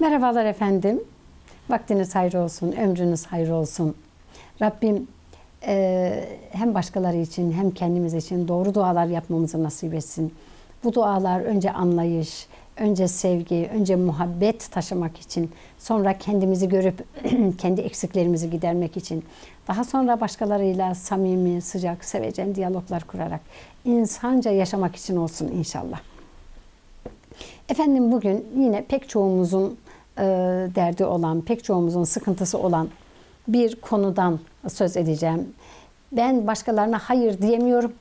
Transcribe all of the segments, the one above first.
Merhabalar efendim. Vaktiniz hayır olsun, ömrünüz hayır olsun. Rabbim e, hem başkaları için hem kendimiz için doğru dualar yapmamızı nasip etsin. Bu dualar önce anlayış, önce sevgi, önce muhabbet taşımak için, sonra kendimizi görüp kendi eksiklerimizi gidermek için, daha sonra başkalarıyla samimi, sıcak, sevecen diyaloglar kurarak insanca yaşamak için olsun inşallah. Efendim bugün yine pek çoğumuzun e, derdi olan, pek çoğumuzun sıkıntısı olan bir konudan söz edeceğim. Ben başkalarına hayır diyemiyorum.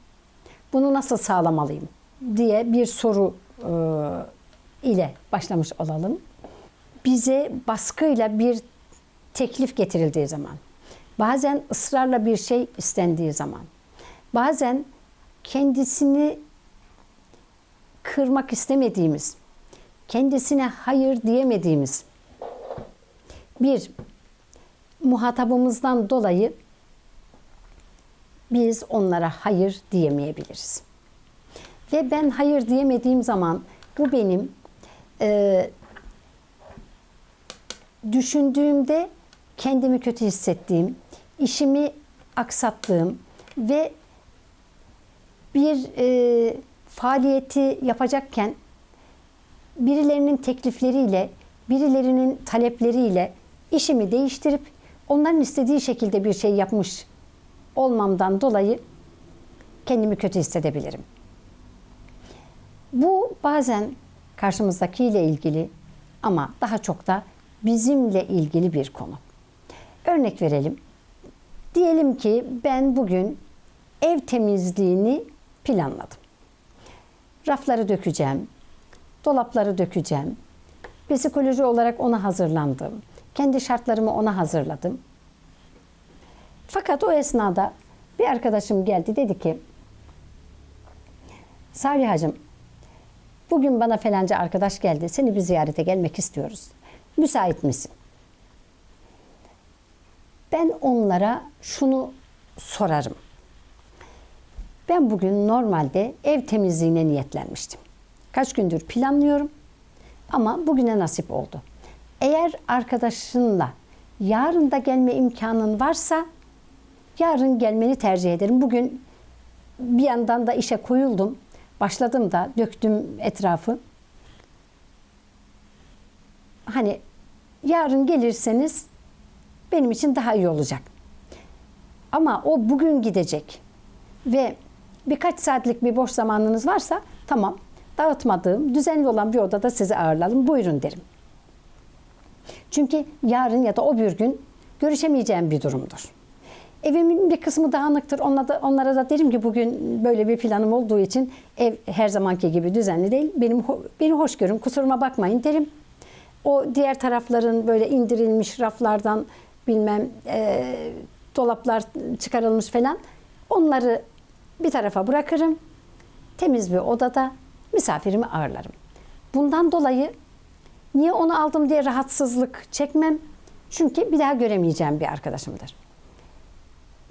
Bunu nasıl sağlamalıyım diye bir soru e, ile başlamış olalım. Bize baskıyla bir teklif getirildiği zaman, bazen ısrarla bir şey istendiği zaman, bazen kendisini kırmak istemediğimiz, kendisine hayır diyemediğimiz bir muhatabımızdan dolayı biz onlara hayır diyemeyebiliriz. Ve ben hayır diyemediğim zaman bu benim e, düşündüğümde kendimi kötü hissettiğim, işimi aksattığım ve bir e, faaliyeti yapacakken birilerinin teklifleriyle, birilerinin talepleriyle işimi değiştirip onların istediği şekilde bir şey yapmış olmamdan dolayı kendimi kötü hissedebilirim. Bu bazen karşımızdakiyle ilgili ama daha çok da bizimle ilgili bir konu. Örnek verelim. Diyelim ki ben bugün ev temizliğini planladım. Rafları dökeceğim, dolapları dökeceğim. Psikoloji olarak ona hazırlandım. Kendi şartlarımı ona hazırladım. Fakat o esnada bir arkadaşım geldi dedi ki Salih hacım bugün bana falanca arkadaş geldi. Seni bir ziyarete gelmek istiyoruz. Müsait misin? Ben onlara şunu sorarım. Ben bugün normalde ev temizliğine niyetlenmiştim. Kaç gündür planlıyorum ama bugüne nasip oldu. Eğer arkadaşınla yarın da gelme imkanın varsa yarın gelmeni tercih ederim. Bugün bir yandan da işe koyuldum. Başladım da döktüm etrafı. Hani yarın gelirseniz benim için daha iyi olacak. Ama o bugün gidecek ve birkaç saatlik bir boş zamanınız varsa tamam dağıtmadığım, düzenli olan bir odada sizi ağırlayalım. Buyurun derim. Çünkü yarın ya da o bir gün görüşemeyeceğim bir durumdur. Evimin bir kısmı dağınıktır. Onlara da, onlara da derim ki bugün böyle bir planım olduğu için ev her zamanki gibi düzenli değil. Benim beni hoş görün, kusuruma bakmayın derim. O diğer tarafların böyle indirilmiş raflardan bilmem e, dolaplar çıkarılmış falan onları bir tarafa bırakırım. Temiz bir odada misafirimi ağırlarım. Bundan dolayı niye onu aldım diye rahatsızlık çekmem. Çünkü bir daha göremeyeceğim bir arkadaşımdır.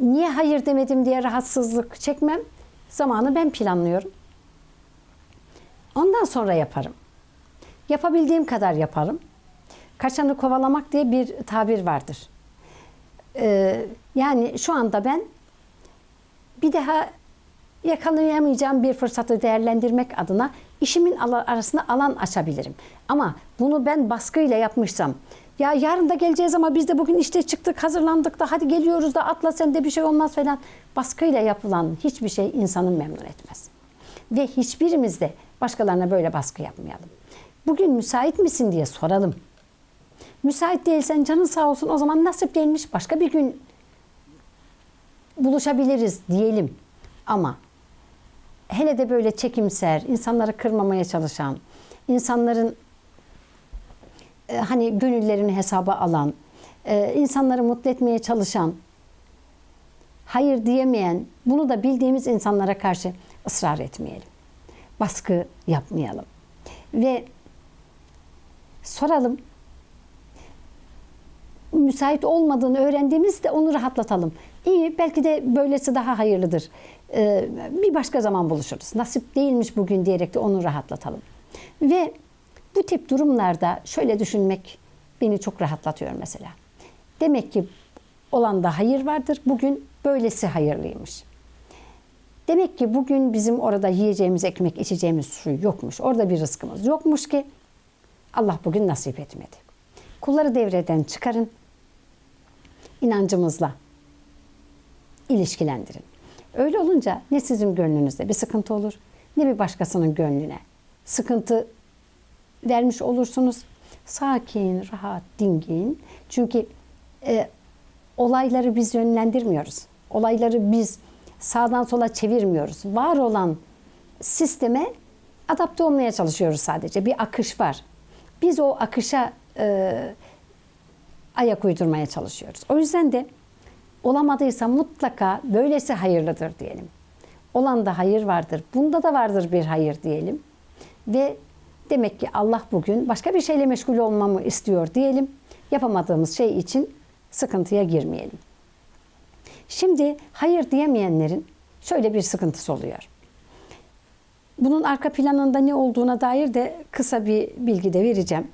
Niye hayır demedim diye rahatsızlık çekmem. Zamanı ben planlıyorum. Ondan sonra yaparım. Yapabildiğim kadar yaparım. Kaçanı kovalamak diye bir tabir vardır. Ee, yani şu anda ben bir daha yakalayamayacağım bir fırsatı değerlendirmek adına işimin arasında alan açabilirim. Ama bunu ben baskıyla yapmışsam, ya yarın da geleceğiz ama biz de bugün işte çıktık, hazırlandık da hadi geliyoruz da atla sen de bir şey olmaz falan. Baskıyla yapılan hiçbir şey insanı memnun etmez. Ve hiçbirimiz de başkalarına böyle baskı yapmayalım. Bugün müsait misin diye soralım. Müsait değilsen canın sağ olsun o zaman nasip değilmiş başka bir gün buluşabiliriz diyelim. Ama hele de böyle çekimser, insanları kırmamaya çalışan, insanların e, hani gönüllerini hesaba alan, e, insanları mutlu etmeye çalışan, hayır diyemeyen, bunu da bildiğimiz insanlara karşı ısrar etmeyelim. Baskı yapmayalım. Ve soralım. Müsait olmadığını öğrendiğimizde onu rahatlatalım. İyi, belki de böylesi daha hayırlıdır. e, bir başka zaman buluşuruz. Nasip değilmiş bugün diyerek de onu rahatlatalım. Ve bu tip durumlarda şöyle düşünmek beni çok rahatlatıyor mesela. Demek ki olanda hayır vardır. Bugün böylesi hayırlıymış. Demek ki bugün bizim orada yiyeceğimiz ekmek, içeceğimiz su yokmuş. Orada bir rızkımız yokmuş ki Allah bugün nasip etmedi. Kulları devreden çıkarın. inancımızla ilişkilendirin. Öyle olunca ne sizin gönlünüzde bir sıkıntı olur ne bir başkasının gönlüne sıkıntı vermiş olursunuz. Sakin, rahat, dingin. Çünkü e, olayları biz yönlendirmiyoruz. Olayları biz sağdan sola çevirmiyoruz. Var olan sisteme adapte olmaya çalışıyoruz sadece. Bir akış var. Biz o akışa e, ayak uydurmaya çalışıyoruz. O yüzden de olamadıysa mutlaka böylesi hayırlıdır diyelim. Olan da hayır vardır. Bunda da vardır bir hayır diyelim. Ve demek ki Allah bugün başka bir şeyle meşgul olmamı istiyor diyelim. Yapamadığımız şey için sıkıntıya girmeyelim. Şimdi hayır diyemeyenlerin şöyle bir sıkıntısı oluyor. Bunun arka planında ne olduğuna dair de kısa bir bilgi de vereceğim.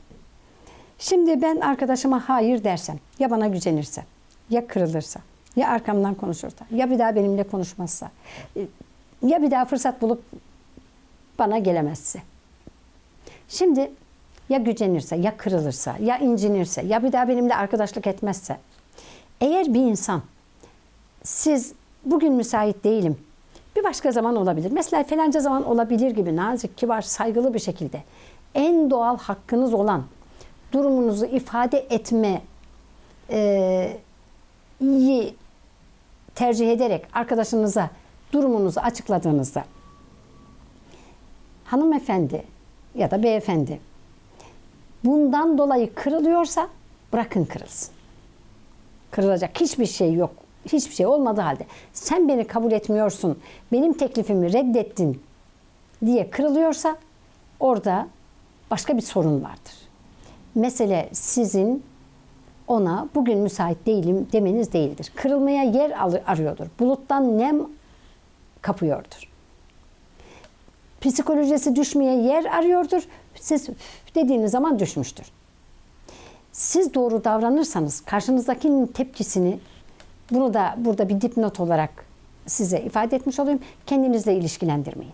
Şimdi ben arkadaşıma hayır dersem, ya bana gücenirse, ya kırılırsa, ya arkamdan konuşursa, ya bir daha benimle konuşmazsa, ya bir daha fırsat bulup bana gelemezse. Şimdi ya gücenirse, ya kırılırsa, ya incinirse, ya bir daha benimle arkadaşlık etmezse. Eğer bir insan siz bugün müsait değilim, bir başka zaman olabilir. Mesela falanca zaman olabilir gibi nazik, kibar, saygılı bir şekilde en doğal hakkınız olan durumunuzu ifade etme e, tercih ederek arkadaşınıza durumunuzu açıkladığınızda hanımefendi ya da beyefendi bundan dolayı kırılıyorsa bırakın kırılsın. Kırılacak hiçbir şey yok. Hiçbir şey olmadığı halde sen beni kabul etmiyorsun, benim teklifimi reddettin diye kırılıyorsa orada başka bir sorun vardır. Mesele sizin ona bugün müsait değilim demeniz değildir. Kırılmaya yer arıyordur. Buluttan nem kapıyordur. Psikolojisi düşmeye yer arıyordur. Siz dediğiniz zaman düşmüştür. Siz doğru davranırsanız karşınızdakinin tepkisini bunu da burada bir dipnot olarak size ifade etmiş olayım. Kendinizle ilişkilendirmeyin.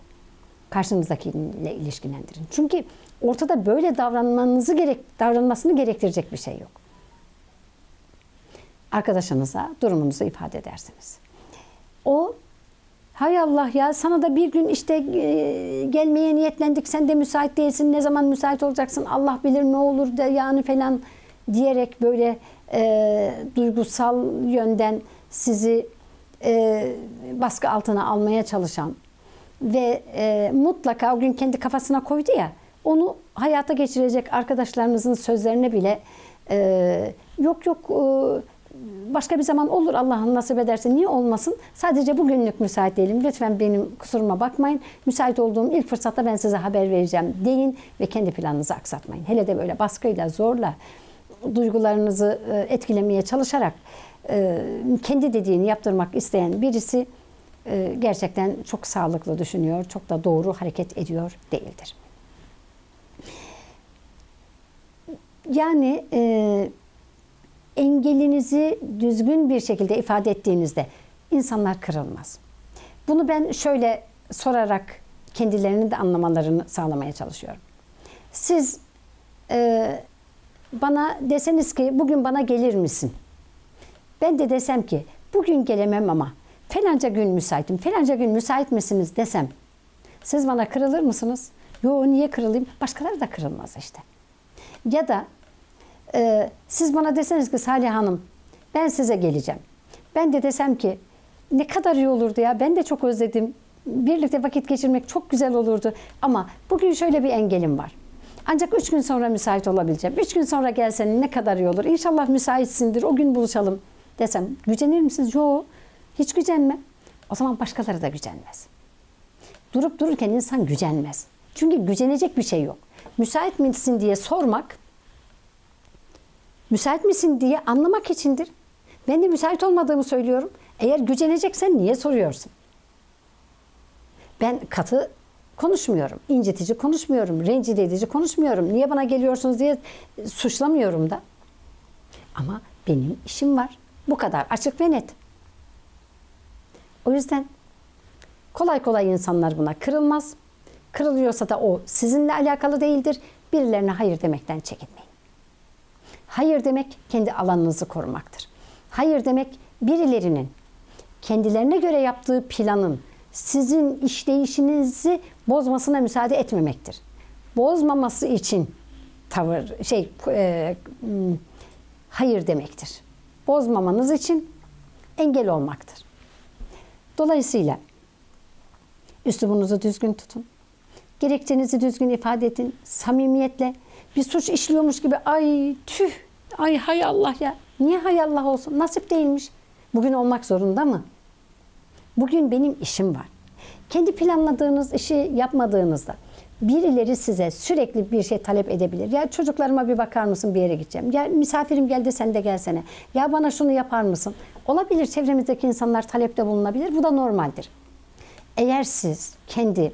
Karşınızdakiyle ilişkilendirin. Çünkü ortada böyle davranmanızı gerek davranmasını gerektirecek bir şey yok. Arkadaşınıza durumunuzu ifade edersiniz. O hay Allah ya sana da bir gün işte e, gelmeye niyetlendik sen de müsait değilsin ne zaman müsait olacaksın Allah bilir ne olur da yani falan diyerek böyle e, duygusal yönden sizi e, baskı altına almaya çalışan ve e, mutlaka o gün kendi kafasına koydu ya onu hayata geçirecek arkadaşlarınızın sözlerine bile e, yok yok e, başka bir zaman olur Allah'ın nasip ederse niye olmasın? Sadece bugünlük müsait değilim. Lütfen benim kusuruma bakmayın. Müsait olduğum ilk fırsatta ben size haber vereceğim deyin ve kendi planınızı aksatmayın. Hele de böyle baskıyla, zorla duygularınızı e, etkilemeye çalışarak e, kendi dediğini yaptırmak isteyen birisi e, gerçekten çok sağlıklı düşünüyor, çok da doğru hareket ediyor değildir. Yani e, engelinizi düzgün bir şekilde ifade ettiğinizde insanlar kırılmaz. Bunu ben şöyle sorarak kendilerinin de anlamalarını sağlamaya çalışıyorum. Siz e, bana deseniz ki bugün bana gelir misin? Ben de desem ki bugün gelemem ama falanca gün müsaitim, falanca gün müsait misiniz desem siz bana kırılır mısınız? Yo niye kırılayım? Başkaları da kırılmaz işte. Ya da e, siz bana deseniz ki Salih Hanım ben size geleceğim. Ben de desem ki ne kadar iyi olurdu ya ben de çok özledim. Birlikte vakit geçirmek çok güzel olurdu. Ama bugün şöyle bir engelim var. Ancak üç gün sonra müsait olabileceğim. Üç gün sonra gelsen ne kadar iyi olur. İnşallah müsaitsindir. O gün buluşalım desem. Gücenir misiniz? Yok. Hiç gücenme. O zaman başkaları da gücenmez. Durup dururken insan gücenmez. Çünkü gücenecek bir şey yok. Müsait misin diye sormak, müsait misin diye anlamak içindir. Ben de müsait olmadığımı söylüyorum. Eğer güceneceksen niye soruyorsun? Ben katı konuşmuyorum, incitici konuşmuyorum, rencide edici konuşmuyorum. Niye bana geliyorsunuz diye suçlamıyorum da. Ama benim işim var. Bu kadar açık ve net. O yüzden kolay kolay insanlar buna kırılmaz. Kırılıyorsa da o sizinle alakalı değildir. Birilerine hayır demekten çekinmeyin. Hayır demek kendi alanınızı korumaktır. Hayır demek birilerinin kendilerine göre yaptığı planın sizin işleyişinizi bozmasına müsaade etmemektir. Bozmaması için tavır şey e, hayır demektir. Bozmamanız için engel olmaktır. Dolayısıyla üslubunuzu düzgün tutun. Gerekçenizi düzgün ifade edin. Samimiyetle bir suç işliyormuş gibi ay tüh ay hay Allah ya. Niye hay Allah olsun? Nasip değilmiş. Bugün olmak zorunda mı? Bugün benim işim var. Kendi planladığınız işi yapmadığınızda birileri size sürekli bir şey talep edebilir. Ya çocuklarıma bir bakar mısın bir yere gideceğim. Ya misafirim geldi sen de gelsene. Ya bana şunu yapar mısın? Olabilir çevremizdeki insanlar talepte bulunabilir. Bu da normaldir. Eğer siz kendi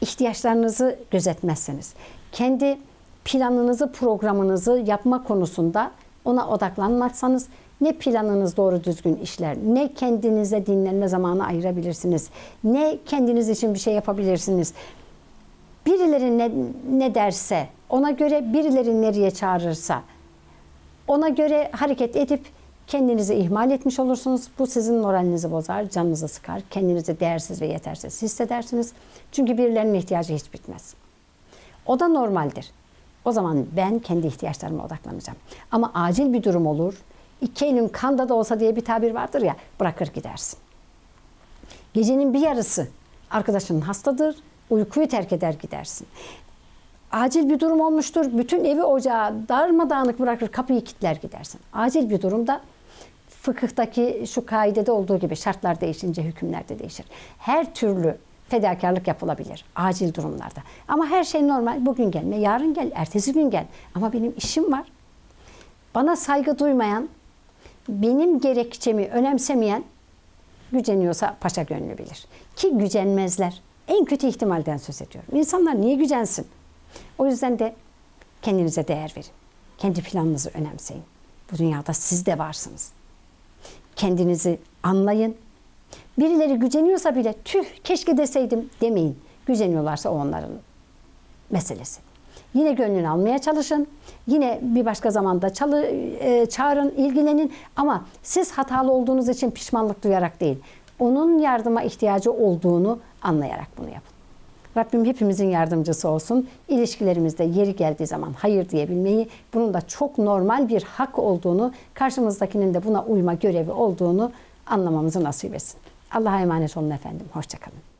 ihtiyaçlarınızı gözetmezseniz, kendi planınızı, programınızı yapma konusunda ona odaklanmazsanız ne planınız doğru düzgün işler, ne kendinize dinlenme zamanı ayırabilirsiniz, ne kendiniz için bir şey yapabilirsiniz. Birileri ne, ne derse, ona göre birileri nereye çağırırsa, ona göre hareket edip kendinizi ihmal etmiş olursunuz. Bu sizin moralinizi bozar, canınızı sıkar, kendinizi değersiz ve yetersiz hissedersiniz. Çünkü birilerinin ihtiyacı hiç bitmez. O da normaldir. O zaman ben kendi ihtiyaçlarıma odaklanacağım. Ama acil bir durum olur. İki elin kanda da olsa diye bir tabir vardır ya, bırakır gidersin. Gecenin bir yarısı arkadaşının hastadır, uykuyu terk eder gidersin. Acil bir durum olmuştur, bütün evi ocağı darmadağınık bırakır, kapıyı kilitler gidersin. Acil bir durumda fıkıhtaki şu kaidede olduğu gibi şartlar değişince hükümler de değişir. Her türlü fedakarlık yapılabilir acil durumlarda. Ama her şey normal. Bugün gelme, yarın gel, ertesi gün gel. Ama benim işim var. Bana saygı duymayan, benim gerekçemi önemsemeyen güceniyorsa paşa gönlü bilir. Ki gücenmezler. En kötü ihtimalden söz ediyorum. İnsanlar niye gücensin? O yüzden de kendinize değer verin. Kendi planınızı önemseyin. Bu dünyada siz de varsınız. Kendinizi anlayın. Birileri güceniyorsa bile tüh keşke deseydim demeyin. Güceniyorlarsa o onların meselesi. Yine gönlünü almaya çalışın. Yine bir başka zamanda çalı, e, çağırın, ilgilenin. Ama siz hatalı olduğunuz için pişmanlık duyarak değil. Onun yardıma ihtiyacı olduğunu anlayarak bunu yapın. Rabbim hepimizin yardımcısı olsun. İlişkilerimizde yeri geldiği zaman hayır diyebilmeyi, bunun da çok normal bir hak olduğunu, karşımızdakinin de buna uyma görevi olduğunu anlamamızı nasip etsin. Allah'a emanet olun efendim. Hoşçakalın.